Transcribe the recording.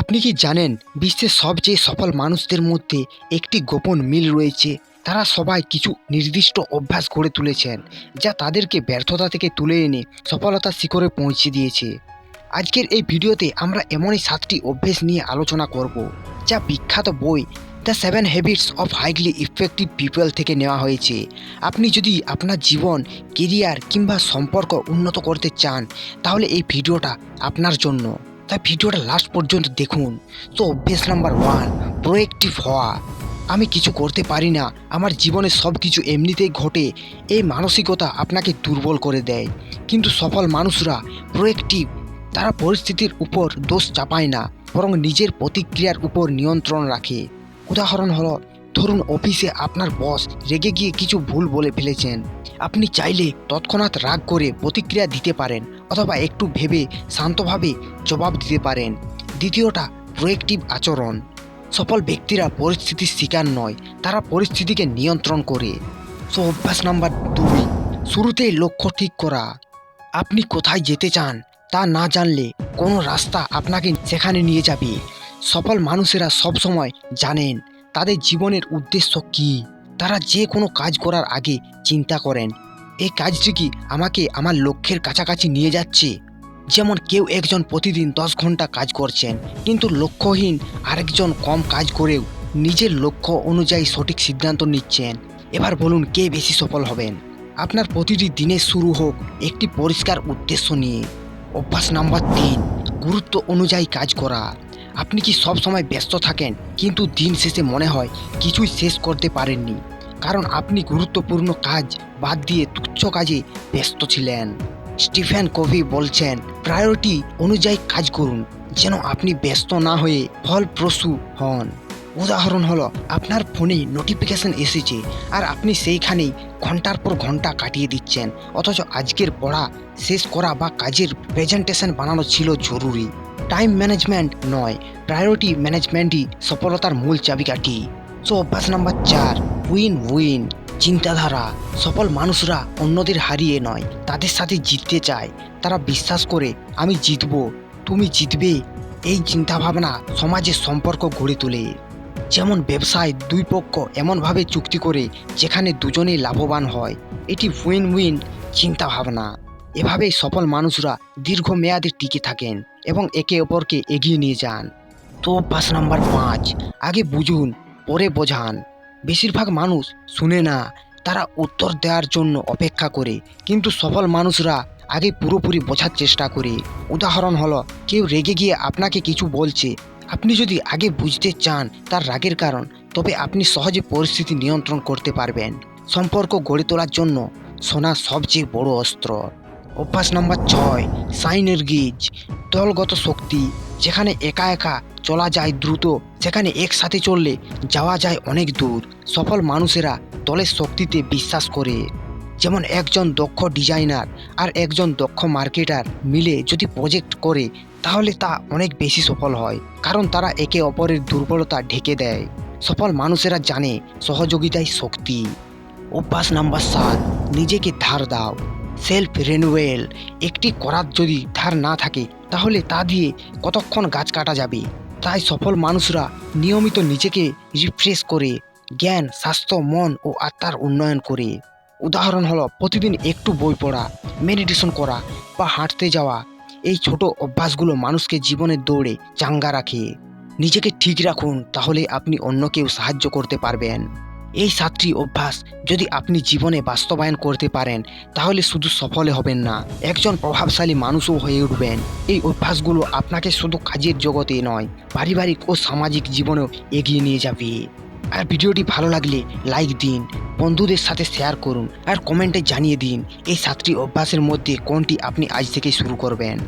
আপনি কি জানেন বিশ্বের সবচেয়ে সফল মানুষদের মধ্যে একটি গোপন মিল রয়েছে? তারা সবাই কিছু নির্দিষ্ট অভ্যাস গড়ে তুলেছেন, যা তাদেরকে ব্যর্থতা থেকে তুলে এনে সফলতার শিখরে পৌঁছে দিয়েছে। আজকের এই ভিডিওতে আমরা এমনই সাতটি অভ্যেস নিয়ে আলোচনা করব, যা বিখ্যাত বই the seven habits of highly effective people থেকে নেওয়া হয়েছে। আপনি যদি আপনার জীবন, কেরিয়ার কিংবা সম্পর্ক উন্নত করতে চান, তাহলে এই ভিডিওটা আপনার জন্য। তাই ভিডিওটা লাস্ট পর্যন্ত দেখুন। তো অভ্যেস নাম্বার ওয়ান প্রোয়েক্টিভ হওয়া। আমি কিছু করতে পারি না, আমার জীবনে সব কিছু এমনিতেই ঘটে, এই মানসিকতা আপনাকে দুর্বল করে দেয়। কিন্তু সফল মানুষরা প্রোয়েক্টিভ তারা পরিস্থিতির উপর দোষ চাপায় না, বরং নিজের প্রতিক্রিয়ার উপর নিয়ন্ত্রণ রাখে। উদাহরণ হলো, ধরুন অফিসে আপনার বস রেগে গিয়ে কিছু ভুল বলে ফেলেছেন। আপনি চাইলে তৎক্ষণাৎ রাগ করে প্রতিক্রিয়া দিতে পারেন। অথবা একটু ভেবে শান্তভাবে জবাব দিতে পারেন। দ্বিতীয়টা প্রোয়েক্টিভ আচরণ। সফল ব্যক্তিরা পরিস্থিতির শিকার নয়, তারা পরিস্থিতিকে নিয়ন্ত্রণ করে। সো, অভ্যাস নাম্বার দুই, শুরুতেই লক্ষ্য ঠিক করা। আপনি কোথায় যেতে চান, তা না জানলে কোনো রাস্তা আপনাকে সেখানে নিয়ে যাবে? সফল মানুষেরা সবসময় জানেন তাদের জীবনের উদ্দেশ্য কী। তারা যে কোনো কাজ করার আগে চিন্তা করেন। এই কাজটি কি আমাকে আমার লক্ষ্যের কাছাকাছি নিয়ে যাচ্ছে? যেমন কেউ একজন প্রতিদিন দশ ঘণ্টা কাজ করছেন, কিন্তু লক্ষ্যহীন আরেকজন কম কাজ করেও নিজের লক্ষ্য অনুযায়ী সঠিক সিদ্ধান্ত নিচ্ছেন। এবার বলুন, কে বেশি সফল হবেন? আপনার প্রতিটি দিনের শুরু হোক একটি পরিষ্কার উদ্দেশ্য নিয়ে। অভ্যাস নাম্বার তিন, গুরুত্ব অনুযায়ী কাজ করা। আপনি কি সব সময় ব্যস্ত থাকেন, কিন্তু দিন শেষে মনে হয় কিছুই শেষ করতে পারেননি? কারণ আপনি গুরুত্বপূর্ণ কাজ বাদ দিয়ে তুচ্ছ কাজে ব্যস্ত ছিলেন। স্টিফেন কভি বলছেন, প্রায়োরিটি অনুযায়ী কাজ করুন, যেন আপনি ব্যস্ত না হয়ে ফলপ্রসূ হন। উদাহরণ হলো, আপনার ফোনে নোটিফিকেশন এসেছে আর আপনি সেইখানেই ঘণ্টার পর ঘণ্টা কাটিয়ে দিচ্ছেন, অথচ আজকের পড়া, শেষ করা বা কাজের প্রেজেন্টেশন বানানো ছিল জরুরি। টাইম ম্যানেজমেন্ট নয় প্রায়োরিটি ম্যানেজমেন্টই সফলতার মূল চাবিকাঠি। সো অভ্যাস নাম্বার চার। উইন উইন চিন্তাধারা, সফল মানুষরা অন্যদের হারিয়ে নয়, তাদের সাথে জিততে চায়। তারা বিশ্বাস করে, আমি জিতব, তুমি জিতবে। এই চিন্তাভাবনা সমাজের সম্পর্ক গড়ে তোলে। যেমন ব্যবসায় দুই পক্ষ এমনভাবে চুক্তি করে, যেখানে দুজনেই লাভবান হয়, এটি উইন উইন চিন্তাভাবনা। এভাবেই সফল মানুষরা দীর্ঘমেয়াদে টিকে থাকেন এবং একে অপরকে এগিয়ে নিয়ে যান। তো অভ্যাস নাম্বার পাঁচ, আগে বুঝুন, পরে বোঝান। বেশিরভাগ মানুষ শুনে না, তারা উত্তর দেওয়ার জন্য অপেক্ষা করে। কিন্তু সফল মানুষরা আগে পুরোপুরি বোঝার চেষ্টা করে। উদাহরণ হলো, কেউ রেগে গিয়ে আপনাকে কিছু বলছে। আপনি যদি আগে বুঝতে চান তার রাগের কারণ, তবে আপনি সহজে পরিস্থিতি নিয়ন্ত্রণ করতে পারবেন। সম্পর্ক গড়ে তোলার জন্য শোনা সবচেয়ে বড় অস্ত্র। অভ্যাস নাম্বার ছয়, সাইনের গিজ। দলগত শক্তি, যেখানে একা একা চলা যায় দ্রুত সেখানে একসাথে চললে যাওয়া যায় অনেক দূর। সফল মানুষেরা দলের শক্তিতে বিশ্বাস করে। যেমন একজন দক্ষ ডিজাইনার আর একজন দক্ষ মার্কেটার মিলে যদি প্রজেক্ট করে, তাহলে তা অনেক বেশি সফল হয়, কারণ তারা একে অপরের দুর্বলতা ঢেকে দেয়। সফল মানুষেরা জানে সহযোগিতাই শক্তি। অভ্যাস নাম্বার সাত, নিজেকে ধার দাও। সেলফ রেনুয়েল, একটি করাত যদি ধার না থাকে, তাহলে তা দিয়ে কতক্ষণ গাছ কাটা যাবে? তাই সফল মানুষরা নিয়মিত নিজেকে রিফ্রেশ করে জ্ঞান, স্বাস্থ্য, মন ও আত্মার উন্নয়ন করে। উদাহরণ হলো, প্রতিদিন একটু বই পড়া মেডিটেশন করা বা হাঁটতে যাওয়া। এই ছোট অভ্যাসগুলো মানুষকে জীবনের দৌড়ে চাঙ্গা রাখে। নিজেকে ঠিক রাখুন, তাহলে আপনি অন্যকেও সাহায্য করতে পারবেন। এই সাতটি অভ্যাস যদি আপনি জীবনে বাস্তবায়ন করতে পারেন, তাহলে শুধু সফলে হবেন না, একজন প্রভাবশালী মানুষও হয়ে উঠবেন। এই অভ্যাসগুলো আপনাকে শুধু কাজের জগতে নয়, পারিবারিক ও সামাজিক জীবনেও এগিয়ে নিয়ে যাবে। আর ভিডিওটি ভালো লাগলে লাইক দিন, বন্ধুদের সাথে শেয়ার করুন, আর কমেন্টে জানিয়ে দিন, এই সাতটি অভ্যাসের মধ্যে কোনটি আপনি আজ থেকে শুরু করবেন।